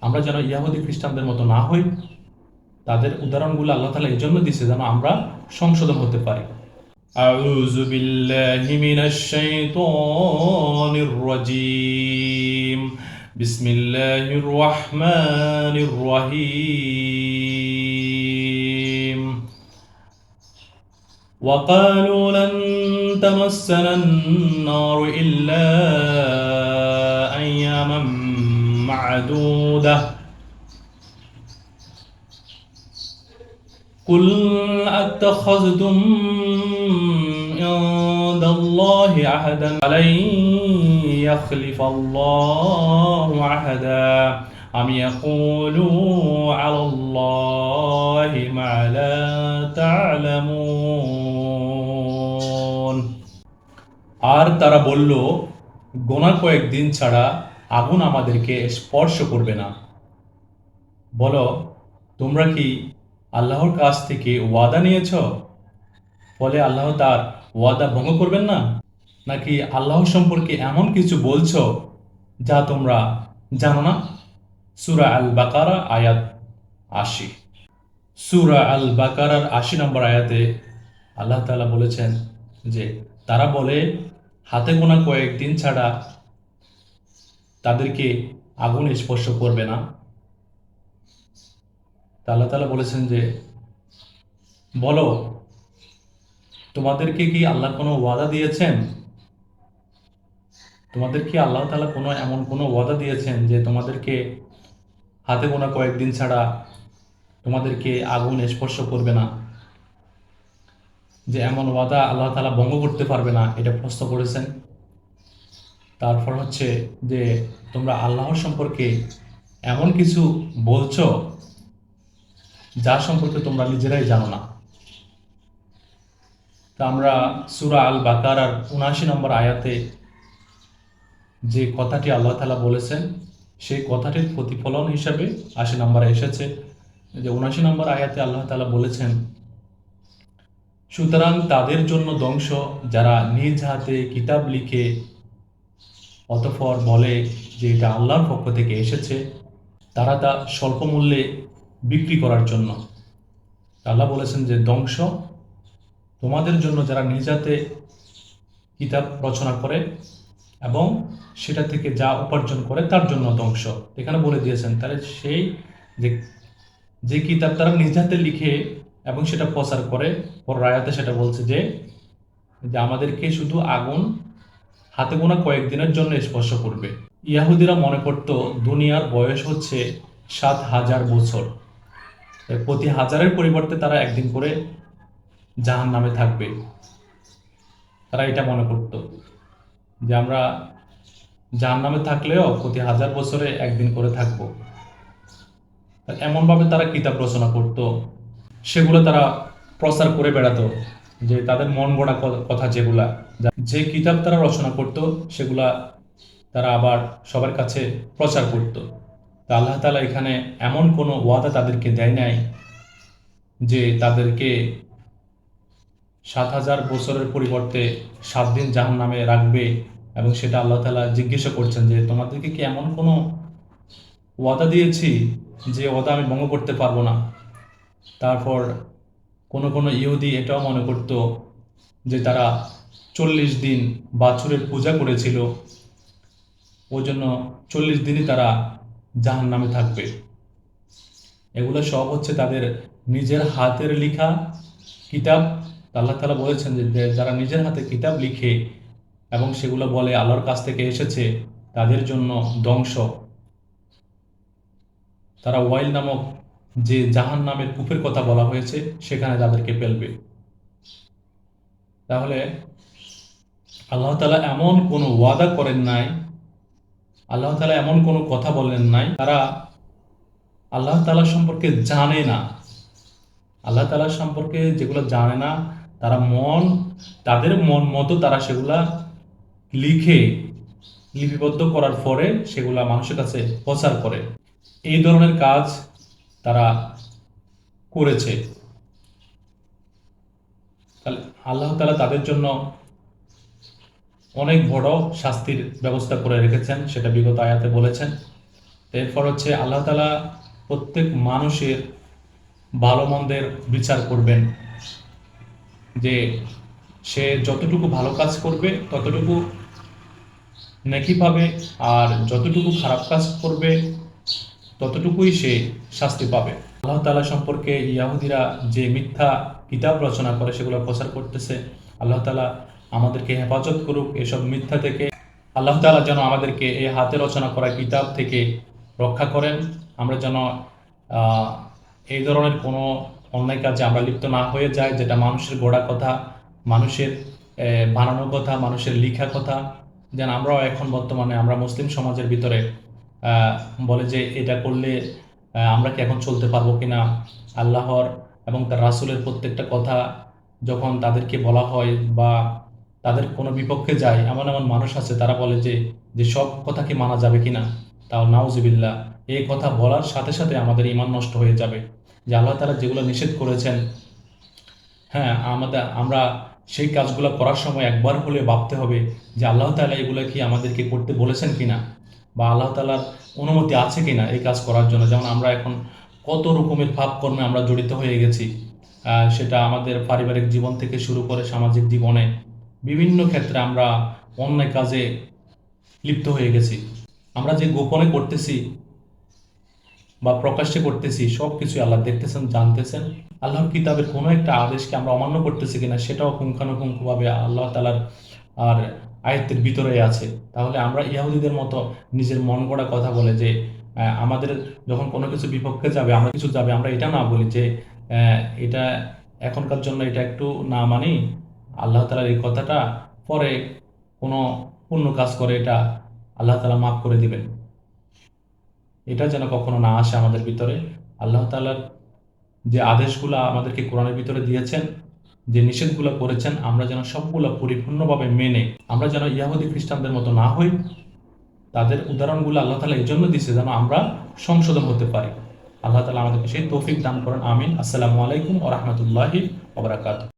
আমরা যেন ইয়াহুদি খ্রিস্টানদের মতো না হই তাদের উদাহরণগুলো আল্লাহ তালা এই জন্য দিছে যেন আমরা সংশোধন হতে পারি أعوذ بالله من الشيطان الرجيم بسم الله الرحمن الرحيم وقالوا لن تمسنا النار إلا أياما معدودة قل أتخذتم عند الله عهدا فلن يخلف الله عهدا أم يقولوا على الله ما لا تعلمون আর তারা বলল গোনা কয়েকদিন ছাড়া আগুন আমাদেরকে স্পর্শ করবে না। বলো, তোমরা কি আল্লাহর কাছ থেকে ওয়াদা নিয়েছ? ফলে আল্লাহ তার ওয়াদা ভঙ্গ করবেন না? নাকি আল্লাহ সম্পর্কে এমন কিছু বলছো যা তোমরা জানো না? সুরা আল বাকারা আয়াত আশি। সুরা আল বাকারার আশি নম্বর আয়াতে আল্লাহ তাআলা বলেছেন যে, তারা বলে, হাতে গোনা কয়েকদিন ছাড়া তাদেরকে আগুন স্পর্শ করবে না। আল্লাহ তাআলা বলেছেন যে, বলো, তোমাদেরকে কি আল্লাহ কোনো ওয়াদা দিয়েছেন? তোমাদের কি আল্লাহ তালা কোনো এমন কোনো ওয়াদা দিয়েছেন যে তোমাদেরকে হাতে গোনা কয়েকদিন ছাড়া তোমাদেরকে আগুন স্পর্শ করবে না? যে এমন ওয়াদা আল্লাহ তালা ভঙ্গ করতে পারবে না, এটা প্রশ্ন করেছেন। তারপর হচ্ছে যে তোমরা আল্লাহর সম্পর্কে এমন কিছু বলছো যা সম্পর্কে তোমরা নিজেরাই জানো না। তা আমরা সুরা আল বাকার আর উনআশি নম্বর আয়াতে যে কথাটি আল্লাহ তালা বলেছেন, সেই কথাটির প্রতিফলন হিসাবে আশি নম্বরে এসেছে। যে উনআশি নম্বর আয়াতে আল্লাহ তালা বলেছেন, সুতরাং তাদের জন্য ধ্বংস যারা নিজ হাতে কিতাব লিখে অতঃপর বলে যে এটা আল্লাহর পক্ষ থেকে এসেছে, তারা তা স্বল্প মূল্যে বিক্রি করার জন্য। আল্লাহ বলেছেন যে, ধ্বংস তোমাদের জন্য যারা নিজাতে কিতাব রচনা করে এবং সেটা থেকে যা উপার্জন করে তার জন্য ধ্বংস। এখানে বলে দিয়েছেন, তাহলে সেই যে যে কিতাব তারা নিজ হাতে লিখে এবং সেটা প্রচার করে, পর রায়াতে সেটা বলছে যে যে আমাদেরকে শুধু আগুন হাতে গোনা কয়েকদিনের জন্য স্পর্শ করবে। ইয়াহুদিরা মনে করত, দুনিয়ার বয়স হচ্ছে সাত হাজার বছর। প্রতি হাজারের পরিবর্তে তারা একদিন করে জাহান নামে থাকবে। তারা এটা মনে করত যে আমরা জাহান নামে থাকলেও প্রতি হাজার বছরে একদিন করে থাকব। এমনভাবে তারা কিতাব রচনা করত। সেগুলো তারা প্রচার করে বেড়াতো। যে তাদের মন গড়া কথা যেগুলা, যে কিতাব তারা রচনা করত, সেগুলা তারা আবার সবার কাছে প্রচার করত। তা আল্লাহ তালা এখানে এমন কোনো ওয়াদা তাদেরকে দেয় নাই যে তাদেরকে সাত হাজার বছরের পরিবর্তে সাত দিন জাহান নামে রাখবে এবং সেটা আল্লাহ তালা জিজ্ঞাসা করছেন যে, তোমাদেরকে কি এমন কোনো ওয়াদা দিয়েছি যে ওয়াদা আমি ভঙ্গ করতে পারব না? তারপর কোনো কোনো ইহুদি এটাও মনে করতো যে তারা চল্লিশ দিন বাছুরের পূজা করেছিল ওই জন্য চল্লিশ দিনই তারা জাহান নামে থাকবে। এগুলো সব হচ্ছে তাদের নিজের হাতের লিখা কিতাব। আল্লাহ তালা বলেছেন যে যারা নিজের হাতে কিতাব লিখে এবং সেগুলো বলে আল্লাহর কাছ থেকে এসেছে, তাদের জন্য ধ্বংস। তারা ওয়াইল নামক যে জাহান নামের কূপের কথা বলা হয়েছে, সেখানে তাদেরকে ফেলবে। তাহলে আল্লাহ তালা এমন কোনো ওয়াদা করেন নাই, আল্লাহ তালা এমন কোনো কথা বলেন নাই, তারা আল্লাহ তালা সম্পর্কে জানে না। আল্লাহ তালা সম্পর্কে যেগুলো জানে না, তারা মন, তাদের মন মতো তারা সেগুলা লিখে, লিপিবদ্ধ করার পরে সেগুলা মানুষের কাছে প্রচার করে। এই ধরনের কাজ তারা করেছে। তাহলে আল্লাহ তালা তাদের জন্য অনেক বড় শাস্তির ব্যবস্থা করে রেখেছেন, সেটা বিগত আয়াতে বলেছেন। এরপর হচ্ছে আল্লাহ তালা প্রত্যেক মানুষের ভালো মন্দের বিচার করবেন, যে সে যতটুকু ভালো কাজ করবে ততটুকু নেকি পাবে, আর যতটুকু খারাপ কাজ করবে ততটুকুই সে শাস্তি পাবে। আল্লাহ তালা সম্পর্কে ইয়াহুদিরা যে মিথ্যা কিতাব রচনা করে, সেগুলো প্রচার করতেছে। আল্লাহ তালা আমাদেরকে হেফাজত করুক এসব মিথ্যা থেকে। আল্লাহ তালা যেন আমাদেরকে এই হাতে রচনা করা কিতাব থেকে রক্ষা করেন। আমরা যেন এই ধরনের কোনো অন্যায় কাজে আমরা লিপ্ত না হয়ে যাই, যেটা মানুষের গোড়া কথা, মানুষের বানানো কথা, মানুষের লিখা কথা। যেন আমরাও এখন বর্তমানে আমরা মুসলিম সমাজের ভিতরে বলে যে এটা করলে আমরা কি এখন চলতে পারব কিনা? আল্লাহর এবং তার রাসূলের প্রত্যেকটা কথা যখন তাদেরকে বলা হয় বা তাদের কোনো বিপক্ষে যায়, এমন এমন মানুষ আছে, তারা বলে যে যে সব কথা কি মানা যাবে কিনা? তাও নাউজিবিল্লাহ এই কথা বলার সাথে সাথে আমাদের ইমান নষ্ট হয়ে যাবে। যে আল্লাহ তারা যেগুলো নিষেধ করেছেন হ্যাঁ আমাদের, আমরা সেই কাজগুলো করার সময় একবার হলে ভাবতে হবে যে আল্লাহ তালা এগুলো কি আমাদেরকে করতে বলেছেন কিনা? বা আল্লাহ তালার অনুমতি আছে কিনা এই কাজ করার জন্য? যেমন আমরা এখন কত রকমের পাপ কর্মে আমরা জড়িত হয়ে গেছি সেটা আমাদের পারিবারিক জীবন থেকে শুরু করে সামাজিক জীবনে বিভিন্ন ক্ষেত্রে আমরা অন্যায় কাজে লিপ্ত হয়ে গেছি। আমরা যে গোপনে করতেছি বা প্রকাশ্যে করতেছি সব কিছু আল্লাহ দেখতেছেন, জানতেছেন। আল্লাহর কিতাবের কোনো একটা আদেশকে আমরা অমান্য করতেছি কিনা, সেটাও পুঙ্খানুপুঙ্খভাবে আল্লাহ তালার আর আয়ত্তের ভিতরে আছে। তাহলে আমরা ইহুদিদের মতো নিজের মন গড়া কথা বলে যে আমাদের যখন কোনো কিছু বিপক্ষে যাবে, আমরা কিছু যাবে, আমরা এটা না বলি যে এটা এখনকার জন্য এটা একটু না মানি। আল্লাহ তালার এই কথাটা পরে কোনো পূর্ণ কাজ করে এটা আল্লাহ তালা মাফ করে দিবেন। এটা যেন কখনো না আসে আমাদের ভিতরে। আল্লাহ তালার যে আদেশগুলো আমাদেরকে কোরআনের ভিতরে দিয়েছেন যে নিষেধগুলো করেছেন, আমরা যেন সবগুলো পরিপূর্ণভাবে মেনে, আমরা যেন ইয়াহুদি খ্রিস্টানদের মতো না হই, তাদের উদাহরণগুলো আল্লাহ তালা এই জন্য দিচ্ছে যেন আমরা সংশোধন হতে পারি। আল্লাহ তালা আমাদেরকে সেই তৌফিক দান করেন, আমিন। আসসালামু আলাইকুম ও রহমতুল্লাহি